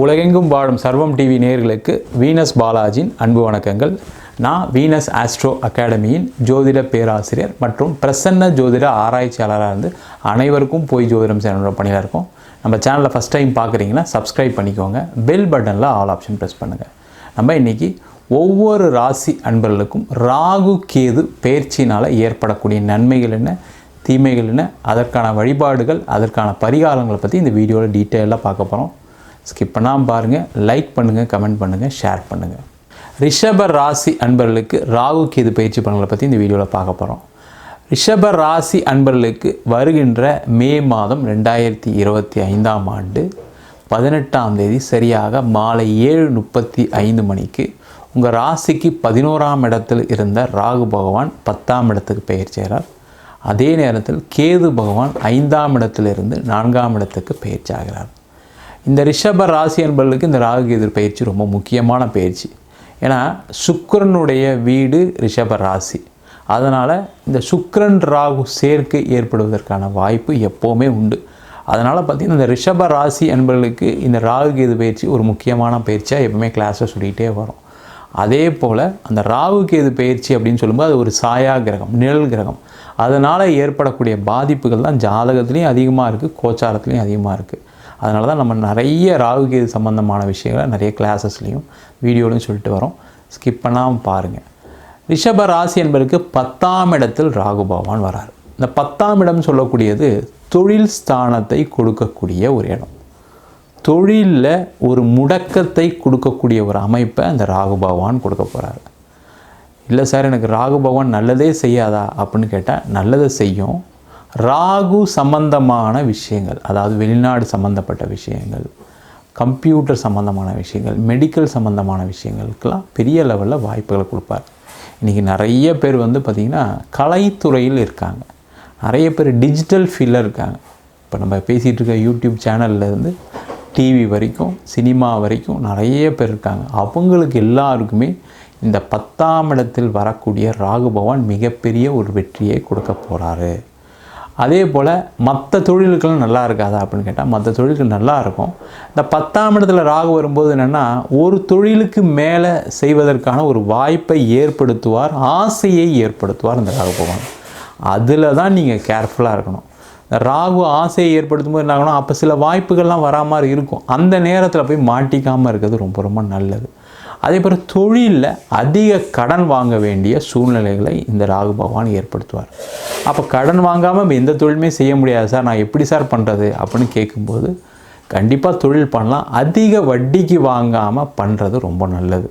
உலகெங்கும் வாழும் சர்வம் டிவி நேயர்களுக்கு வீனஸ் பாலாஜியின் அன்பு வணக்கங்கள். நான் வீனஸ் ஆஸ்ட்ரோ அகாடமியின் ஜோதிட பேராசிரியர் மற்றும் பிரசன்ன ஜோதிட ஆராய்ச்சியாளராக இருந்து அனைவருக்கும் போய் ஜோதிடம் சேனலோட பணியில் இருக்கும். நம்ம சேனலில் ஃபஸ்ட் டைம் பார்க்குறீங்கன்னா சப்ஸ்கிரைப் பண்ணிக்கோங்க. பெல் பட்டனில் ஆல் ஆப்ஷன் ப்ரெஸ் பண்ணுங்கள் நம்ம இன்றைக்கி ஒவ்வொரு ராசி அன்பர்களுக்கும் ராகு கேது பயிற்சினால் ஏற்படக்கூடிய நன்மைகள் என்ன தீமைகள் என்ன அதற்கான வழிபாடுகள் அதற்கான பரிகாரங்களை பற்றி இந்த வீடியோவில் டீட்டெயிலாக பார்க்க போகிறோம் ஸ்கிப் பண்ணாமல் பாருங்கள் லைக் பண்ணுங்கள் கமெண்ட் பண்ணுங்கள் ஷேர் பண்ணுங்கள் ரிஷப ராசி அன்பர்களுக்கு ராகு கேது பயிற்சி பலன்களை பற்றி இந்த வீடியோவில் பார்க்க போகிறோம் ரிஷப ராசி அன்பர்களுக்கு வருகின்ற மே மாதம் ரெண்டாயிரத்தி இருபத்தி ஐந்தாம் ஆண்டு பதினெட்டாம் தேதி சரியாக மாலை ஏழு முப்பத்தி ஐந்து மணிக்கு உங்கள் ராசிக்கு பதினோராம் இடத்தில் இருந்த ராகு பகவான் பத்தாம் இடத்துக்கு பெயர் செய்கிறார் அதே நேரத்தில் கேது பகவான் ஐந்தாம் இடத்திலிருந்து நான்காம் இடத்துக்கு பயிற்சி இந்த ரிஷப ராசி என்பவர்களுக்கு இந்த ராகு கேது பயிற்சி ரொம்ப முக்கியமான பயிற்சி. ஏன்னா சுக்கரனுடைய வீடு ரிஷப ராசி. அதனால் இந்த சுக்கரன் ராகு சேர்க்கை ஏற்படுவதற்கான வாய்ப்பு எப்போவுமே உண்டு. அதனால் பார்த்திங்கன்னா இந்த ரிஷப ராசி என்பவர்களுக்கு இந்த ராகு கேது பயிற்சி ஒரு முக்கியமான பயிற்சியாக எப்பவுமே கிளாஸில் சொல்லிகிட்டே வரும். அதே போல் அந்த ராகு கேது பயிற்சி அப்படின்னு சொல்லும்போது அது ஒரு சாயா கிரகம் நிழல் கிரகம். அதனால் ஏற்படக்கூடிய பாதிப்புகள் தான் ஜாதகத்துலேயும் அதிகமாக இருக்குது கோச்சாரத்துலேயும் அதிகமாக இருக்குது அதனால தான் நம்ம நிறைய ராகு கேது சம்மந்தமான விஷயங்களை நிறைய கிளாஸஸ்லேயும் வீடியோலையும் சொல்லிட்டு வரோம். ஸ்கிப் பண்ணாமல் பாருங்கள் ரிஷப ராசி என்பதற்கு பத்தாம் இடத்தில் ராகு பகவான் வரார். இந்த பத்தாம் இடம் சொல்லக்கூடியது தொழில் ஸ்தானத்தை கொடுக்கக்கூடிய ஒரு இடம். தொழிலில் ஒரு முடக்கத்தை கொடுக்கக்கூடிய ஒரு அமைப்பை அந்த ராகு பகவான் கொடுக்க போகிறாரு இல்லை சார் எனக்கு ராகு பகவான் நல்லதே செய்யாதா அப்படின்னு கேட்டால் நல்லதை செய்யும். ராகு சம்பந்தமான விஷயங்கள் அதாவது வெளிநாடு சம்பந்தப்பட்ட விஷயங்கள் கம்ப்யூட்டர் சம்பந்தமான விஷயங்கள் மெடிக்கல் சம்பந்தமான விஷயங்களுக்கெல்லாம் பெரிய லெவலில் வாய்ப்புகளை கொடுப்பார். இன்றைக்கி நிறைய பேர் வந்து பார்த்திங்கன்னா கலைத்துறையில் இருக்காங்க. நிறைய பேர் டிஜிட்டல் ஃபீல்டில் இருக்காங்க. இப்போ நம்ம பேசிகிட்டு இருக்க யூடியூப் சேனல்லேருந்து டிவி வரைக்கும் சினிமா வரைக்கும் நிறைய பேர் இருக்காங்க. அவங்களுக்கு எல்லாருக்குமே இந்த பத்தாம் இடத்தில் வரக்கூடிய ராகு பகவான் மிகப்பெரிய ஒரு வெற்றியை கொடுக்க போகிறாரு அதே போல் மற்ற தொழில்களும் நல்லா இருக்காதா அப்படின்னு கேட்டால் மற்ற தொழில்கள் நல்லா இருக்கும். இந்த பத்தாம் இடத்துல ராகு வரும்போது என்னென்னா ஒரு தொழிலுக்கு மேலே செய்வதற்கான ஒரு வாய்ப்பை ஏற்படுத்துவார் ஆசையை ஏற்படுத்துவார் இந்த ராகு பகவான். அதில் தான் நீங்கள் கேர்ஃபுல்லாக இருக்கணும். ராகு ஆசையை ஏற்படுத்தும் போது என்ன ஆகணும் அப்போ சில வாய்ப்புகள்லாம் வரா மாதிரி இருக்கும். அந்த நேரத்தில் போய் மாட்டிக்காமல் இருக்கிறது ரொம்ப ரொம்ப நல்லது. அதே போல் தொழிலில் அதிக கடன் வாங்க வேண்டிய சூழ்நிலைகளை இந்த ராகு பகவான் ஏற்படுத்துவார். அப்போ கடன் வாங்காமல் எந்த தொழிலுமே செய்ய முடியாது சார். நான் எப்படி சார் பண்ணுறது அப்படின்னு கேட்கும்போது கண்டிப்பாக தொழில் பண்ணலாம். அதிக வட்டிக்கு வாங்காமல் பண்ணுறது ரொம்ப நல்லது.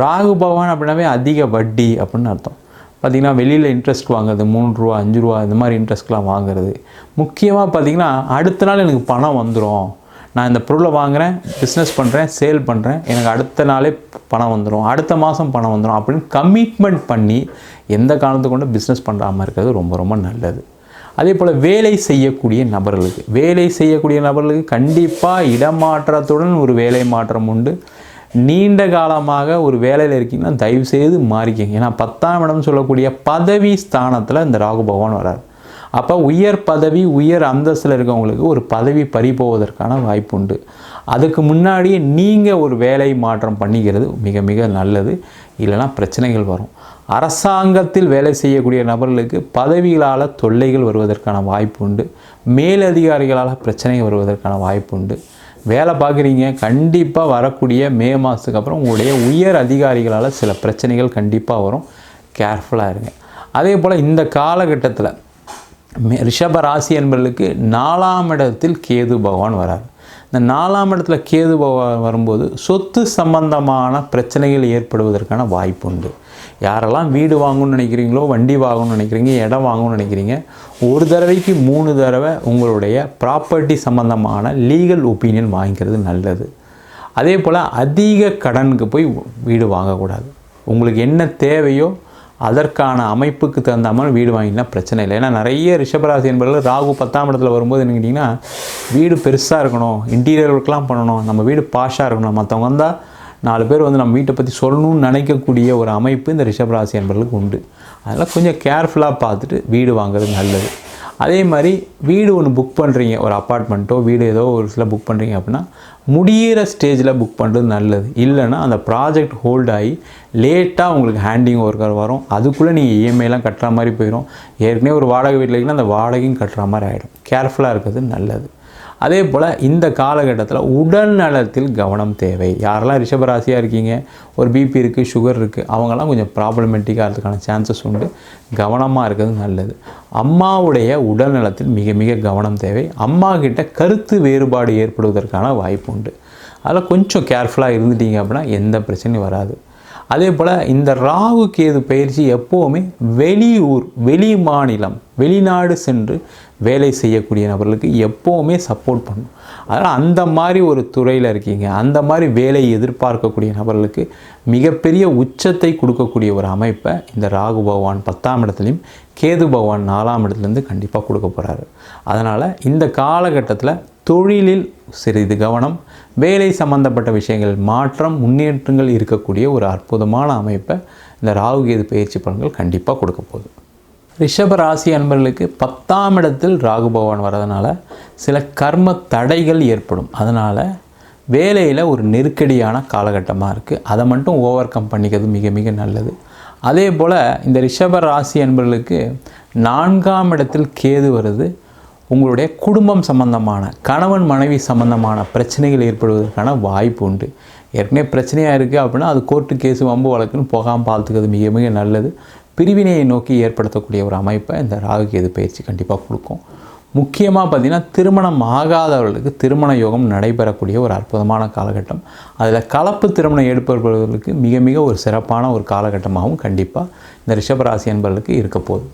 ராகு பகவான் அப்படின்னாவே அதிக வட்டி அப்படின்னு அர்த்தம். பார்த்திங்கன்னா வெளியில் இன்ட்ரெஸ்ட் வாங்குறது மூணு ரூபா அஞ்சு ரூபா இந்த மாதிரி இன்ட்ரெஸ்ட்லாம் வாங்குறது. முக்கியமாக பார்த்திங்கன்னா அடுத்த நாள் எனக்கு பணம் வந்துடும் நான் இந்த பொருளை வாங்குகிறேன் பிஸ்னஸ் பண்ணுறேன் சேல் பண்ணுறேன் எனக்கு அடுத்த நாளே பணம் வந்துடும் அடுத்த மாதம் பணம் வந்துடும் அப்படின்னு கமிட்மெண்ட் பண்ணி எந்த காலத்து கொண்டு பிஸ்னஸ் பண்ணுறாமல் இருக்கிறது ரொம்ப ரொம்ப நல்லது. அதே போல் வேலை செய்யக்கூடிய நபர்களுக்கு வேலை செய்யக்கூடிய நபர்களுக்கு கண்டிப்பாக இடமாற்றத்துடன் ஒரு வேலை மாற்றம் உண்டு. நீண்ட காலமாக ஒரு வேலையில் இருக்கீங்கன்னா தயவுசெய்து மாறிக்கங்க. ஏன்னா பத்தாம் இடம் சொல்லக்கூடிய பதவி ஸ்தானத்தில் இந்த ராகு பகவான் வரார் அப்போ உயர் பதவி உயர் அந்தஸ்தில் இருக்கவங்களுக்கு ஒரு பதவி பறிபோவதற்கான வாய்ப்பு உண்டு அதுக்கு முன்னாடியே நீங்கள் ஒரு வேலை மாற்றம் பண்ணிக்கிறது மிக மிக நல்லது. இல்லைனா பிரச்சனைகள் வரும். அரசாங்கத்தில் வேலை செய்யக்கூடிய நபர்களுக்கு பதவிகளால் தொல்லைகள் வருவதற்கான வாய்ப்பு உண்டு மேலதிகாரிகளால் பிரச்சனைகள் வருவதற்கான வாய்ப்பு உண்டு வேலை பார்க்குறீங்க கண்டிப்பாக வரக்கூடிய மே மாதத்துக்கு அப்புறம் உங்களுடைய உயர் அதிகாரிகளால் சில பிரச்சனைகள் கண்டிப்பாக வரும். கேர்ஃபுல்லாக இருங்க. அதே போல் இந்த காலகட்டத்தில் ரிஷப ராசி என்பவர்களுக்கு நாலாம் இடத்தில் கேது பகவான் வரார். இந்த நாலாம் இடத்துல கேது பகவான் வரும்போது சொத்து சம்பந்தமான பிரச்சனைகள் ஏற்படுவதற்கான வாய்ப்பு உண்டு. யாரெல்லாம் வீடு வாங்கணும்னு நினைக்கிறீங்களோ வண்டி வாங்கணும்னு நினைக்கிறீங்க இடம் வாங்கணும்னு நினைக்கிறீங்க ஒரு தடவைக்கு மூணு தடவை உங்களுடைய ப்ராப்பர்ட்டி சம்பந்தமான லீகல் ஒப்பீனியன் வாங்கிக்கிறது நல்லது. அதே போல் அதிக கடனுக்கு போய் வீடு வாங்கக்கூடாது. உங்களுக்கு என்ன தேவையோ அதற்கான அமைப்புக்கு தகுந்த மாதிரி வீடு வாங்கினா பிரச்சனை இல்லை. ஏன்னா நிறைய ரிஷபராசி என்பவர்கள் ராகு பத்தாம் இடத்துல வரும்போது என்ன கேட்டிங்கன்னா வீடு பெருசாக இருக்கணும் இன்டீரியர் ஒர்க்லாம் பண்ணணும் நம்ம வீடு பாஷாக இருக்கணும். மற்றவங்க வந்தால் நாலு பேர் வந்து நம்ம வீட்டை பற்றி சொல்லணும்னு நினைக்கக்கூடிய ஒரு அமைப்பு இந்த ரிஷபராசி என்பவர்களுக்கு உண்டு. அதெல்லாம் கொஞ்சம் கேர்ஃபுல்லாக பார்த்துட்டு வீடு வாங்குறது நல்லது. அதே மாதிரி வீடு ஒன்று புக் பண்ணுறீங்க ஒரு அப்பார்ட்மெண்ட்டோ வீடு ஏதோ ஒரு சில புக் பண்ணுறீங்க அப்படின்னா முடியிற ஸ்டேஜில் புக் பண்ணுறது நல்லது. இல்லைன்னா அந்த ப்ராஜெக்ட் ஹோல்ட் ஆகி லேட்டாக உங்களுக்கு ஹேண்டிங் ஒர்க்கர் வரும். அதுக்குள்ளே நீங்கள் இஎம்ஐலாம் கட்டுற மாதிரி போயிடும் ஏற்கனவே ஒரு வாடகை வீட்டில் இருக்கீங்கன்னா அந்த வாடகையும் கட்டுற மாதிரி ஆகிடும் கேர்ஃபுல்லாக இருக்கிறது நல்லது. அதே போல் இந்த காலகட்டத்தில் உடல் நலத்தில் கவனம் தேவை. யாரெல்லாம் ரிஷபராசியாக இருக்கீங்க? ஒரு பிபி இருக்குது சுகர் இருக்குது அவங்கெல்லாம் கொஞ்சம் ப்ராப்ளமேட்டிக்காக இருக்கிறதுக்கான சான்சஸ் உண்டு. கவனமாக இருக்கிறது நல்லது. அம்மாவுடைய உடல் நலத்தில் மிக மிக கவனம் தேவை. அம்மா கிட்ட கருத்து வேறுபாடு ஏற்படுவதற்கான வாய்ப்பு உண்டு. அதில் கொஞ்சம் கேர்ஃபுல்லாக இருந்துட்டீங்க அப்படின்னா எந்த பிரச்சனையும் வராது. அதே போல் இந்த ராகு கேது பயிற்சி எப்போவுமே வெளியூர் வெளி மாநிலம் வெளிநாடு சென்று வேலை செய்யக்கூடிய நபர்களுக்கு எப்போவுமே சப்போர்ட் பண்ணும். அதனால் அந்த மாதிரி ஒரு துறையில் இருக்கீங்க அந்த மாதிரி வேலையை எதிர்பார்க்கக்கூடிய நபர்களுக்கு மிகப்பெரிய உச்சத்தை கொடுக்கக்கூடிய ஒரு அமைப்பை இந்த ராகு பகவான் பத்தாம் இடத்துலையும் கேது பகவான் நாலாம் இடத்துலேருந்து கண்டிப்பாக கொடுக்க போகிறாரு அதனால் இந்த காலகட்டத்தில் தொழிலில் சிறிது கவனம் வேலை சம்பந்தப்பட்ட விஷயங்கள் மாற்றம் முன்னேற்றங்கள் இருக்கக்கூடிய ஒரு அற்புதமான அமைப்பை இந்த ராகு கேது பயிற்சி பலன்கள் கண்டிப்பாக கொடுக்க போகுது. ரிஷப ராசி அன்பர்களுக்கு பத்தாம் இடத்தில் ராகு பகவான் வரதுனால சில கர்ம தடைகள் ஏற்படும். அதனால் வேலையில் ஒரு நெருக்கடியான காலகட்டமாக இருக்குது அதை மட்டும் ஓவர் கம் பண்ணிக்கிறது மிக மிக நல்லது. அதே போல் இந்த ரிஷப ராசி அன்பர்களுக்கு நான்காம் இடத்தில் கேது வருது. உங்களுடைய குடும்பம் சம்பந்தமான கணவன் மனைவி சம்பந்தமான பிரச்சனைகள் ஏற்படுவதற்கான வாய்ப்பு உண்டு. ஏற்கனவே பிரச்சனையாக இருக்குது அப்படின்னா அது கோர்ட்டு கேஸு வம்பு வழக்குன்னு போகாமல் பார்த்துக்கிறது மிக மிக நல்லது. பிரிவினையை நோக்கி ஏற்படுத்தக்கூடிய ஒரு அமைப்பை இந்த ராகு கேது பயிற்சி கண்டிப்பாக கொடுக்கும். முக்கியமாக பார்த்திங்கன்னா திருமணம் ஆகாதவர்களுக்கு திருமண யோகம் நடைபெறக்கூடிய ஒரு அற்புதமான காலகட்டம். அதில் கலப்பு திருமணம் எடுப்பவர்களுக்கு மிக மிக ஒரு சிறப்பான ஒரு காலகட்டமாகவும் கண்டிப்பாக இந்த ரிஷபராசி என்பவர்களுக்கு இருக்க போகுது.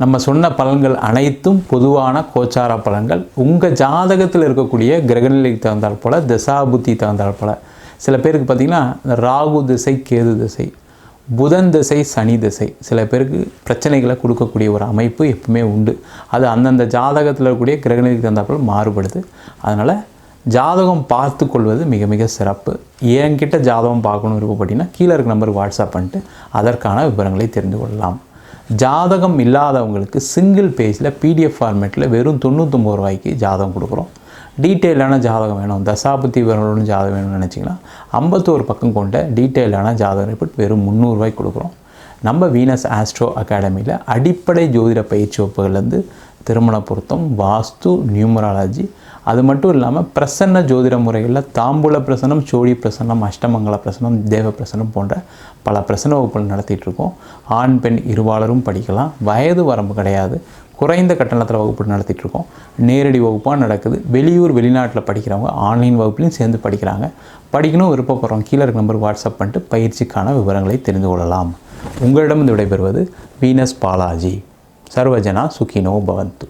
நம்ம சொன்ன பலன்கள் அனைத்தும் பொதுவான கோச்சார பலன்கள். உங்கள் ஜாதகத்தில் இருக்கக்கூடிய கிரகநிலைக்கு தகுந்தால் போல் தசாபுத்தி தகுந்தால் போல் சில பேருக்கு பார்த்திங்கன்னா ராகு திசை கேது திசை புதன் திசை சனி திசை சில பேருக்கு பிரச்சனைகளை கொடுக்கக்கூடிய ஒரு அமைப்பு எப்பவுமே உண்டு. அது அந்தந்த ஜாதகத்தில் இருக்கக்கூடிய கிரகநிலைக்கு தகுந்தாற்போல் மாறுபடுது. அதனால் ஜாதகம் பார்த்து கொள்வது மிக மிக சிறப்பு. என்கிட்ட ஜாதகம் பார்க்கணும் விருப்பப்பட்டீங்கன்னா கீழே இருக்க நம்பருக்கு வாட்ஸ்அப் பண்ணிட்டு அதற்கான விவரங்களை தெரிந்து கொள்ளலாம். ஜாதகம் இல்லாதவங்களுக்கு சிங்கிள் பேஜில் பிடிஎஃப் ஃபார்மேட்டில் வெறும் தொண்ணூற்றொம்பது ரூபாய்க்கு ஜாதகம் கொடுக்குறோம். டீட்டெயிலான ஜாதகம் வேணும். தசாபுத்தி வரணும்னு ஜாதகம் வேணும்னு நினச்சிங்கன்னா ஐம்பத்தோரு பக்கம் கொண்ட டீட்டெயிலான ஜாதகம் ரிப்போர்ட் வெறும் முந்நூறுரூவாய்க்கு கொடுக்குறோம். நம்ம வீனஸ் ஆஸ்ட்ரோ அகாடமியில் அடிப்படை ஜோதிட பயிற்சி வகுப்புகள்லேருந்து திருமண பொருத்தம் வாஸ்து நியூமராலஜி. அது மட்டும் இல்லாமல் பிரசன்ன ஜோதிட முறைகளில் தாம்பூல பிரசனம் சோழி பிரசனம் அஷ்டமங்கல பிரசனம் தேவ பிரசனம் போன்ற பல பிரசன வகுப்புகள் நடத்திட்டு இருக்கோம் ஆண் பெண் இருவாளரும் படிக்கலாம். வயது வரம்பு கிடையாது. குறைந்த கட்டணத்தில் வகுப்பு நடத்திட்டு இருக்கோம் நேரடி வகுப்பாக நடக்குது. வெளியூர் வெளிநாட்டில் படிக்கிறவங்க ஆன்லைன் வகுப்புலையும் சேர்ந்து படிக்கிறாங்க. படிக்கணும் விருப்பப்படுறோம் கீழே இருக்க நம்பர் வாட்ஸ்அப் பண்ணிட்டு பயிற்சிக்கான விவரங்களை தெரிந்து கொள்ளலாம். உங்களிடம் விடைபெறுவது வீனஸ் பாலாஜி. சர்வஜனா சுகினோ பவந்து.